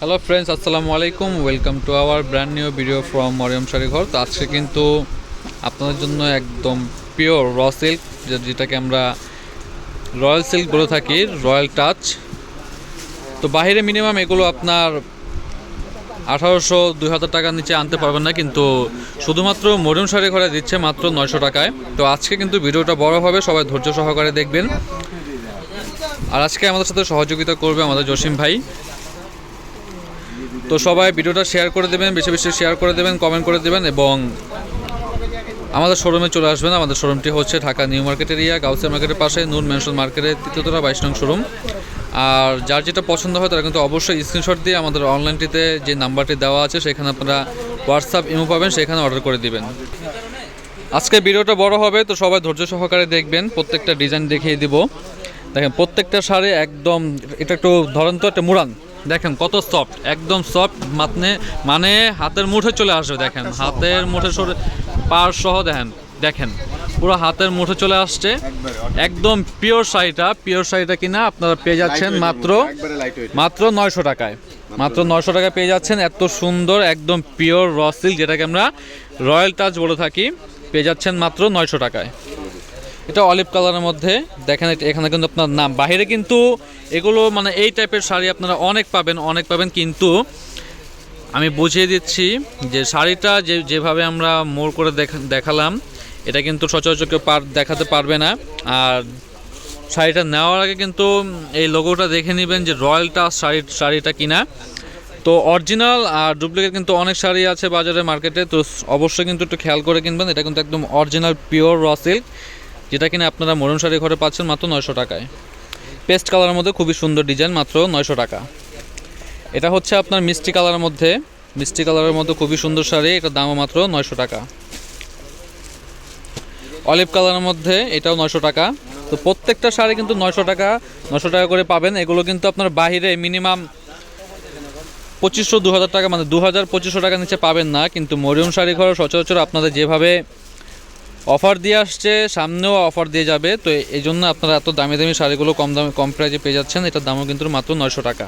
Hello friends আসসালামু আলাইকুম। Welcome to our brand new video from Mariyam Sari Ghar তো আজকে কিন্তু আপনাদের জন্য একদম পিওর র সিল্ক যেটাকে আমরা রয়্যাল সিল্ক বলে থাকি রয়্যাল টাচ তো বাইরে মিনিমাম এগুলো আপনার আঠারোশো, দুই হাজার টাকার নিচে আনতে পারবেন না, কিন্তু শুধুমাত্র মরিয়ম শাড়ি ঘরে দিচ্ছে মাত্র নয়শো টাকায়। তো আজকে কিন্তু ভিডিওটা বড় হবে, সবাই ধৈর্য সহকারে দেখবেন। আর আজকে আমাদের সাথে সহযোগিতা করবে আমাদের জসিম ভাই। তো সবাই ভিডিওটা শেয়ার করে দেবেন, বেশি বেশি শেয়ার করে দেবেন কমেন্ট করে দেবেন এবং আমাদের শোরুমে চলে আসবেন। আমাদের শোরুমটি হচ্ছে Dhaka new market area Gausia মার্কেটের পাশে নুন মেনশন মার্কেটের তৃতীয়তলা বাইশ নং শোরুম আর যার যেটা পছন্দ হয় তারা কিন্তু অবশ্যই স্ক্রিনশট দিয়ে আমাদের অনলাইনটিতে যে নাম্বারটি দেওয়া আছে, সেখানে আপনারা হোয়াটসঅ্যাপ ইমো পাবেন, সেখানে অর্ডার করে দিবেন। আজকে ভিডিওটা বড় হবে, তো সবাই ধৈর্য সহকারে দেখবেন, প্রত্যেকটা ডিজাইন দেখিয়ে দিব। দেখেন, প্রত্যেকটা শাড়ি একদম, এটা একটু ধরেন তো, একটা মুরান দেখেন কত সফট একদম সফট মানে মানে হাতের মুঠে চলে আসবে দেখেন। হাতের মুঠে সরে পার সহ দেখেন দেখেন। পুরো হাতের মুঠে চলে আসছে। একদম পিওর শাড়িটা পিওর শাড়িটা কিনা আপনারা পেয়ে যাচ্ছেন মাত্র মাত্র নয়শো টাকায়। মাত্র নয়শো টাকায় পেয়ে যাচ্ছেন। এত সুন্দর একদম পিওর র সিল্ক যেটাকে আমরা রয়্যাল টাচ বলে থাকি পেয়ে যাচ্ছেন মাত্র নয়শো টাকায়। এটা অলিভ কালারের মধ্যে। দেখেন এখানে কিন্তু আপনার নাম। বাইরে কিন্তু এগুলো মানে এই টাইপের শাড়ি আপনারা অনেক পাবেন অনেক পাবেন, কিন্তু আমি বুঝিয়ে দিচ্ছি যে শাড়িটা যে, যেভাবে আমরা মোড় করে দেখা- দেখালাম, এটা কিন্তু সচরাচর কেউ পার, দেখাতে পারবে না। আর শাড়িটা নেওয়ার আগে কিন্তু এই লোগোটা দেখে নেবেন যে রয়্যালটা শাড়ি, শাড়িটা কিনা। তো অরিজিনাল আর ডুপ্লিকেট কিন্তু অনেক শাড়ি আছে বাজারে মার্কেটে তো অবশ্যই কিন্তু একটু খেয়াল করে কিনবেন। এটা কিন্তু একদম অরিজিনাল পিওর র সিল্ক যেটা কিনা আপনারা মরুন শাড়ি ঘরে পাচ্ছেন মাত্র নয়শো টাকায়। পেস্ট কালারের মধ্যে খুবই সুন্দর ডিজাইন মাত্র নয়শো টাকা। এটা হচ্ছে আপনার মিষ্টি কালারের মধ্যে। মিষ্টি কালারের মধ্যে খুবই সুন্দর শাড়ি, এটার দামও মাত্র নয়শো টাকা। অলিভ কালারের মধ্যে এটাও নয়শো টাকা। তো প্রত্যেকটা শাড়ি কিন্তু নয়শো টাকা নয়শো টাকা করে পাবেন। এগুলো কিন্তু আপনার বাহিরে মিনিমাম পঁচিশশো দু হাজার টাকা মানে দু হাজার পঁচিশশো টাকা নিচে পাবেন না। কিন্তু মরিয়ম শাড়ি ঘর সচরাচর আপনাদের যেভাবে অফার দিয়ে আসছে, সামনেও অফার দিয়ে যাবে। তো এই জন্য আপনারা এত দামি দামি শাড়িগুলো কম দামে, কম প্রাইজে পেয়ে যাচ্ছেন। এটার দামও কিন্তু মাত্র নয়শো টাকা।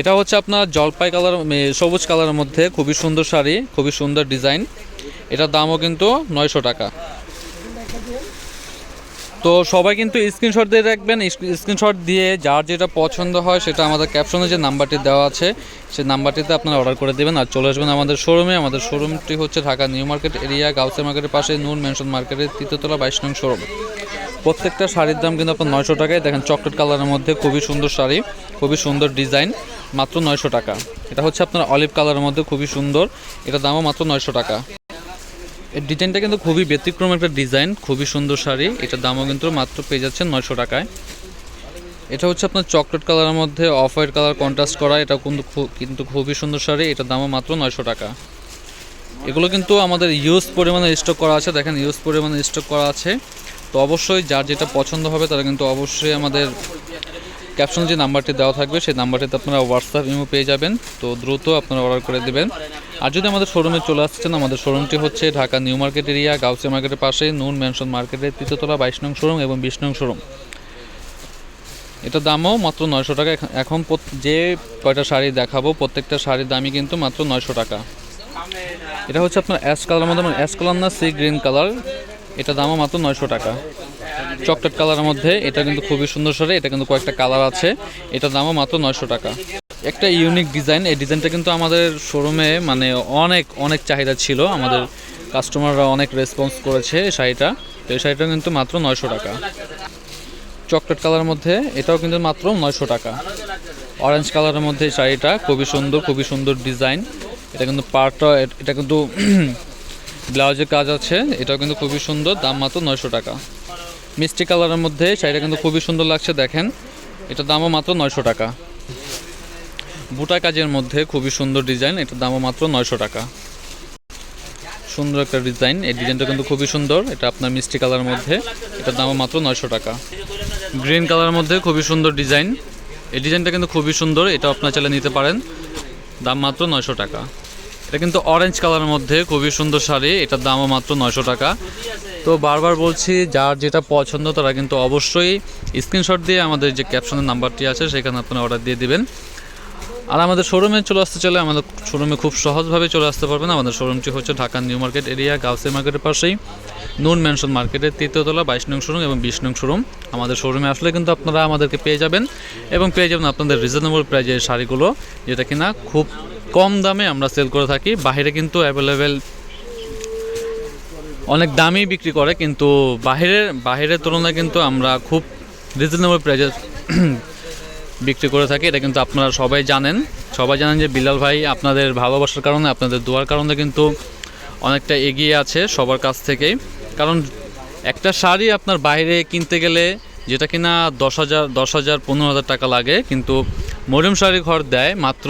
এটা হচ্ছে আপনার জলপাই কালার সবুজ কালারের মধ্যে। খুবই সুন্দর শাড়ি, খুবই সুন্দর ডিজাইন এটার দামও কিন্তু নয়শো টাকা। তো সবাই কিন্তু স্ক্রিনশট দিয়ে রাখবেন। স্ক্রিনশট দিয়ে যার যেটা পছন্দ হয় সেটা আমাদের ক্যাপশনে যে নাম্বারটি দেওয়া আছে সেই নাম্বারটিতে আপনারা অর্ডার করে দেবেন। আর চলে আসবেন আমাদের শোরুমে আমাদের শোরুমটি হচ্ছে ঢাকা নিউ মার্কেট এরিয়া গাউসে মার্কেটের পাশে নূর মেনশন মার্কেটের তৃতীয়তলা বাইশ নং শোরুম প্রত্যেকটা শাড়ির দাম কিন্তু আপনার নয়শো টাকায়। দেখেন চকলেট কালারের মধ্যে খুবই সুন্দর শাড়ি, খুবই সুন্দর ডিজাইন মাত্র নয়শো টাকা। এটা হচ্ছে আপনার অলিভ কালারের মধ্যে খুবই সুন্দর। এটার দামও মাত্র নয়শো টাকা। এই ডিজাইনটা কিন্তু খুবই ব্যতিক্রম একটা ডিজাইন, খুবই সুন্দর শাড়ি। এটার দামও কিন্তু মাত্র পেয়ে যাচ্ছেন নয়শো টাকায়। এটা হচ্ছে আপনার চকলেট কালারের মধ্যে অফ হোয়াইট কালার কন্ট্রাস্ট করা। এটা কিন্তু কিন্তু খুবই সুন্দর শাড়ি। এটার দামও মাত্র নয়শো টাকা। এগুলো কিন্তু আমাদের ইউজ পরিমাণে স্টক করা আছে। দেখেন, ইউজ পরিমাণে স্টক করা আছে। তো অবশ্যই যার যেটা পছন্দ হবে, তারা কিন্তু অবশ্যই আমাদের ক্যাপশনে যে নাম্বারটি দেওয়া থাকবে, সেই নাম্বারটিতে আপনারা হোয়াটসঅ্যাপ ইমো পেয়ে যাবেন। তো দ্রুত আপনারা অর্ডার করে দেবেন। আর যদি আমাদের শোরুমে চলে আসছেন, আমাদের শোরুমটি হচ্ছে Dhaka new market area, Gausia মার্কেটের পাশে নুন মেনশন মার্কেটের তৃতীয়তলা, বাইশ নং শোরুম এবং বিশ নং শোরুম এটার দামও মাত্র নয়শো টাকা। এখন- এখন যে কয়টা শাড়ি দেখাবো, প্রত্যেকটা শাড়ির দামই কিন্তু মাত্র নয়শো টাকা। এটা হচ্ছে আপনার অ্যাশ কালার মধ্যে অ্যাশ কালার না সি গ্রিন কালার এটা দামও মাত্র নয়শো টাকা। চকলেট কালারের মধ্যে, এটা কিন্তু খুবই সুন্দর শাড়ি এটা কিন্তু কয়েকটা কালার আছে, এটার দামও মাত্র নয়শো টাকা। একটা ইউনিক ডিজাইন, এই ডিজাইনটা কিন্তু আমাদের শোরুমে মানে অনেক অনেক চাহিদা ছিল, আমাদের কাস্টমাররা অনেক রেসপন্স করেছে এই শাড়িটা, তো এই শাড়িটা কিন্তু মাত্র নয়শো টাকা। চকলেট কালারের মধ্যে, এটাও কিন্তু মাত্র নয়শো টাকা। অরেঞ্জ কালারের মধ্যে এই শাড়িটা, খুবই সুন্দর খুবই সুন্দর ডিজাইন। এটা কিন্তু পার্টটা এটা কিন্তু ব্লাউজের কাজ আছে, এটাও কিন্তু খুবই সুন্দর, দাম মাত্র নয়শো টাকা। মিষ্টি কালারের মধ্যে শাড়িটা কিন্তু খুবই সুন্দর লাগছে, দেখেন। এটার দামও মাত্র নয়শো টাকা। বুটা কাজের মধ্যে খুবই সুন্দর ডিজাইন, এটার দামও মাত্র নয়শো টাকা। সুন্দর একটা ডিজাইন, এই ডিজাইনটা কিন্তু খুবই সুন্দর, এটা আপনার মিষ্টি কালারের মধ্যে, এটার দামও মাত্র নয়শো টাকা। গ্রিন কালারের মধ্যে খুবই সুন্দর ডিজাইন, এই ডিজাইনটা কিন্তু খুবই সুন্দর এটা আপনার চাইলে নিতে পারেন, দাম মাত্র নয়শো টাকা। এটা কিন্তু অরেঞ্জ কালারের মধ্যে, খুবই সুন্দর শাড়ি। এটার দামও মাত্র নয়শো টাকা। তো বারবার বলছি, যার যেটা পছন্দ তারা কিন্তু অবশ্যই স্ক্রিনশট দিয়ে আমাদের যে ক্যাপশনের নাম্বারটি আছে, সেখানে আপনারা অর্ডার দিয়ে দিবেন। আর আমাদের শোরুমে চলে আসতে চলে আমাদের শোরুমে খুব সহজভাবে চলে আসতে পারবেন। আমাদের শোরুমটি হচ্ছে ঢাকা নিউ মার্কেট এরিয়া গাউসে মার্কেটের পাশেই। নুন ম্যানশন মার্কেটের তৃতীয়তলা বাইশ নং শোরুম এবং বিশ নং শোরুম আমাদের শোরুমে আসলে কিন্তু আপনারা আমাদেরকে পেয়ে যাবেন এবং পেয়ে যাবেন আপনাদের রিজনেবল প্রাইজের শাড়িগুলো, যেটা কিনা খুব কম দামে আমরা সেল করে থাকি। বাইরে কিন্তু অ্যাভেলেবেল অনেক দামই বিক্রি করে, কিন্তু বাহিরের বাহিরের তুলনায় কিন্তু আমরা খুব রিজনেবল প্রাইজে বিক্রি করে থাকি। এটা কিন্তু আপনারা সবাই জানেন। সবাই জানেন যে বিলাল ভাই আপনাদের ভালোবাসার কারণে, আপনাদের দোয়ার কারণে কিন্তু অনেকটা এগিয়ে আছে সবার কাছ থেকেই। কারণ একটা শাড়ি আপনার বাইরে কিনতে গেলে যেটা কিনা দশ হাজার দশ হাজার, পনেরো হাজার টাকা লাগে, কিন্তু মরিয়ম শাড়ি ঘর দেয় মাত্র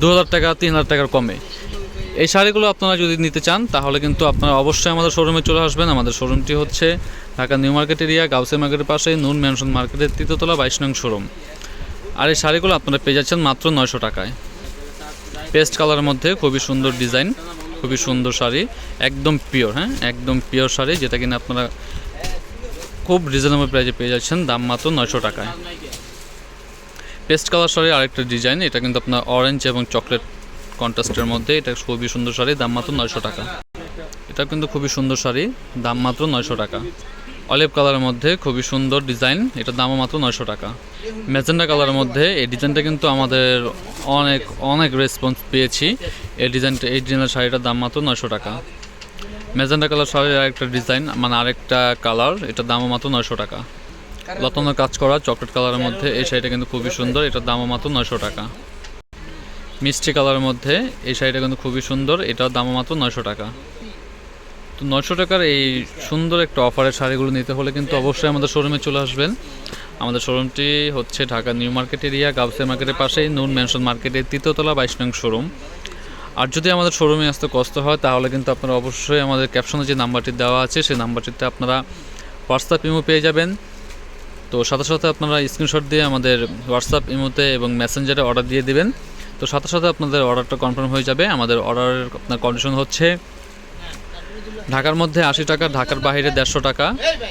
দু হাজার টাকা তিন হাজার টাকার কমে। এই শাড়িগুলো আপনারা যদি নিতে চান, তাহলে কিন্তু আপনারা অবশ্যই আমাদের শোরুমে চলে আসবেন। আমাদের শোরুমটি হচ্ছে ঢাকা নিউ মার্কেট এরিয়া গাউসে মার্কেটের পাশে নুন ম্যানশন মার্কেটের তৃতীয়তলা, বাইশ নং শোরুম আর এই শাড়িগুলো আপনারা পেয়ে যাচ্ছেন মাত্র নয়শো টাকায়। পেস্ট কালারের মধ্যে খুবই সুন্দর ডিজাইন, খুবই সুন্দর শাড়ি, একদম পিওর হ্যাঁ? একদম পিওর শাড়ি, যেটা কিনা আপনারা খুব রিজনেবল প্রাইসে পেয়ে যাচ্ছেন, দাম মাত্র নয়শো টাকায়। পেস্ট কালার শাড়ি আরেকটা ডিজাইন এটা কিন্তু আপনার অরেঞ্জ এবং চকলেট কন্ট্রাস্টের মধ্যে, এটা খুবই সুন্দর শাড়ি, দাম মাত্র নয়শো টাকা। এটা কিন্তু খুবই সুন্দর শাড়ি, দাম মাত্র নয়শো টাকা। অলিভ কালারের মধ্যে খুবই সুন্দর ডিজাইন এটার দামও মাত্র নয়শো টাকা। ম্যাজেন্ডা কালারের মধ্যে এই ডিজাইনটা কিন্তু আমাদের অনেক অনেক রেসপন্স পেয়েছি। এই ডিজাইনটা এই ডিজাইনের শাড়িটার দাম মাত্র নয়শো টাকা। ম্যাজেন্ডা কালার শাড়ির আরেকটা ডিজাইন মানে আরেকটা কালার এটার দামও মাত্র নয়শো টাকা। লতানোর কাজ করা, চকলেট কালারের মধ্যে। এই শাড়িটা কিন্তু খুবই সুন্দর, এটার দামও মাত্র নয়শো টাকা। মিষ্টি কালারের মধ্যে এই শাড়িটা কিন্তু খুবই সুন্দর, এটার দামও মাত্র নয়শো টাকা। তো নয়শো টাকার এই সুন্দর একটা অফারের শাড়িগুলো নিতে হলে কিন্তু অবশ্যই আমাদের শোরুমে চলে আসবেন। আমাদের শোরুমটি হচ্ছে ঢাকা নিউ মার্কেট এরিয়া গাউসে মার্কেটের পাশেই, নুন ম্যানশন মার্কেটের তৃতীয়তলা বাইশ নং শোরুম আর যদি আমাদের শোরুমে আসতে কষ্ট হয়, তাহলে কিন্তু আপনারা অবশ্যই আমাদের ক্যাপশনে যে নাম্বারটি দেওয়া আছে, সেই নাম্বারটিতে আপনারা হোয়াটসঅ্যাপ ইমো পেয়ে যাবেন। তো সাথে সাথে আপনারা স্ক্রিনশট দিয়ে আমাদের হোয়াটসঅ্যাপ ইমোতে এবং মেসেঞ্জারে অর্ডার দিয়ে দিবেন। তো সাথে সাথে আপনাদের অর্ডারটা কনফার্ম হয়ে যাবে। আমাদের অর্ডারের আপনার কন্ডিশন হচ্ছে ঢাকার মধ্যে আশি টাকা, ঢাকার বাইরে দেড়শো টাকা।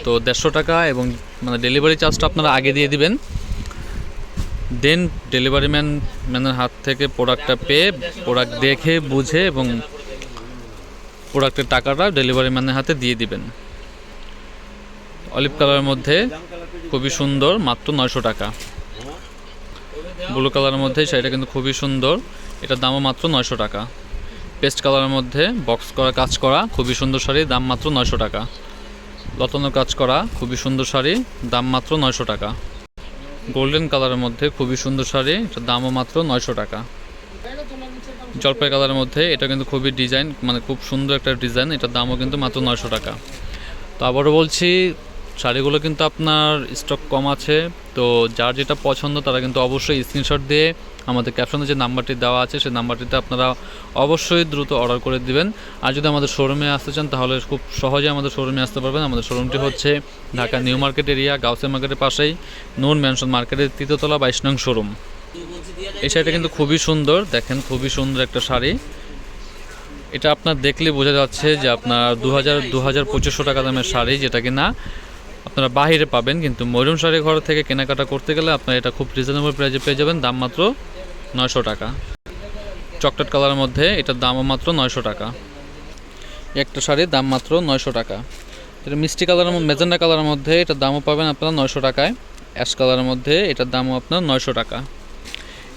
তো দেড়শো টাকা এবং মানে ডেলিভারি চার্জটা আপনারা আগে দিয়ে দিবেন। দেন ডেলিভারি ম্যান ম্যানের হাত থেকে প্রোডাক্টটা পেয়ে প্রোডাক্ট দেখে, বুঝে এবং প্রোডাক্টের টাকাটা ডেলিভারি ম্যানের হাতে দিয়ে দিবেন। অলিভ কালারের মধ্যে খুবই সুন্দর, মাত্র নয়শো টাকা। ব্লু কালারের মধ্যে শাড়িটা কিন্তু খুবই সুন্দর, এটার দামও মাত্র নয়শো টাকা। পেস্ট কালারের মধ্যে বক্স করা, কাজ করা, খুবই সুন্দর শাড়ি, দাম মাত্র নয়শো টাকা। লতনের কাজ করা, খুবই সুন্দর শাড়ি, দাম মাত্র নয়শো টাকা। গোল্ডেন কালারের মধ্যে খুবই সুন্দর শাড়ি, এটার দামও মাত্র নয়শো টাকা। জলপাই কালারের মধ্যে এটা কিন্তু খুবই ডিজাইন মানে খুব সুন্দর একটা ডিজাইন, এটার দামও কিন্তু মাত্র নয়শো টাকা। তো আবারও বলছি শাড়িগুলো কিন্তু আপনার স্টক কম আছে, তো যার যেটা পছন্দ তারা কিন্তু অবশ্যই স্ক্রিনশট দিয়ে আমাদের ক্যাপশনে যে নাম্বারটি দেওয়া আছে, সেই নাম্বারটিতে আপনারা অবশ্যই দ্রুত অর্ডার করে দিবেন। আর যদি আমাদের শোরুমে আসতে চান, তাহলে খুব সহজে আমাদের শোরুমে আসতে পারবেন। আমাদের শোরুমটি হচ্ছে ঢাকা নিউ মার্কেট এরিয়া গাউসে মার্কেটের পাশেই নুন ম্যানশন মার্কেটের তৃতীয়তলা বাইশ নং শোরুম এই শাড়িটা কিন্তু খুবই সুন্দর, দেখেন খুবই সুন্দর একটা শাড়ি। এটা আপনার দেখলে বোঝা যাচ্ছে যে আপনার দু হাজার দু হাজার পঁচিশশো টাকা দামের শাড়ি, যেটা কিনা। আপনারা বাহিরে পাবেন, কিন্তু মরুম শাড়ি ঘর থেকে কেনাকাটা করতে গেলে আপনার এটা খুব রিজনেবল প্রাইজে পেয়ে যাবেন, দাম মাত্র নয়শো টাকা। চকলেট কালারের মধ্যে এটার দামও মাত্র নয়শো টাকা। একটা শাড়ির দাম মাত্র নয়শো টাকা। এটা মিষ্টি কালারের মেজেন্ডা কালারের মধ্যে এটার দামও পাবেন আপনারা নয়শো টাকায়। অ্যাশ কালারের মধ্যে এটার দামও আপনার নয়শো টাকা।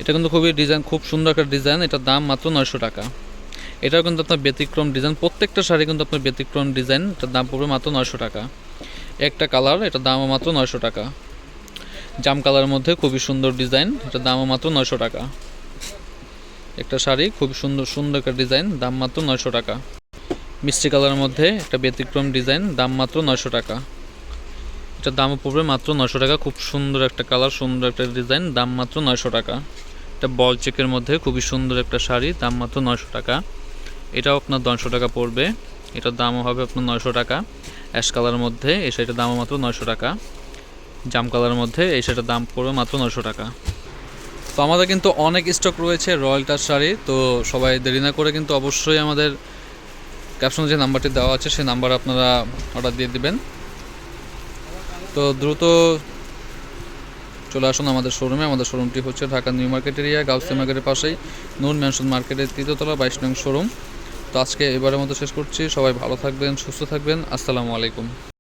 এটা কিন্তু খুবই ডিজাইন খুব সুন্দর একটা ডিজাইন এটার দাম মাত্র নয়শো টাকা। এটাও কিন্তু আপনার ব্যতিক্রম ডিজাইন প্রত্যেকটা শাড়ি কিন্তু আপনার ব্যতিক্রম ডিজাইন এটার দাম পড়বে মাত্র নয়শো টাকা। একটা কালার, এটা দামও মাত্র নয়শো টাকা। জাম কালারের মধ্যে খুবই সুন্দর ডিজাইন, এটা দামও মাত্র নয়শো টাকা। একটা শাড়ি খুবই সুন্দর সুন্দর একটা ডিজাইন, দাম মাত্র নয়শো টাকা। মিষ্টি কালারের মধ্যে একটা ব্যতিক্রম ডিজাইন, দাম মাত্র নয়শো টাকা। এটার দামও পড়বে মাত্র নয়শো টাকা, খুব সুন্দর একটা কালার, সুন্দর একটা ডিজাইন, দাম মাত্র নয়শো টাকা। এটা বল চেকের মধ্যে খুবই সুন্দর একটা শাড়ি, দাম মাত্র নয়শো টাকা। এটাও আপনার নয়শো টাকা পড়বে। এটার দামও হবে আপনার নয়শো টাকা। অ্যাশ কালারের মধ্যে এই শাড়িটার দামও মাত্র নয়শো টাকা। জাম কালারের মধ্যে এই শাড়িটার দাম পড়বে মাত্র নয়শো টাকা। তো আমাদের কিন্তু অনেক স্টক রয়েছে রয়্যাল টাচ শাড়ি, তো সবাই দেরি না করে কিন্তু অবশ্যই আমাদের ক্যাপশনে যে নাম্বারটি দেওয়া আছে, সেই নাম্বার আপনারা অর্ডার দিয়ে দিবেন। তো দ্রুত চলে আসুন আমাদের শোরুমে আমাদের শোরুমটি হচ্ছে Dhaka new market area Gausia মার্কেটের পাশেই নুন ম্যানশন মার্কেটের তৃতীয়তলা, বাইশ নং শোরুম তো আজকে এবারের মতো শেষ করছি। সবাই ভালো থাকবেন সুস্থ থাকবেন। আসসালামু আলাইকুম।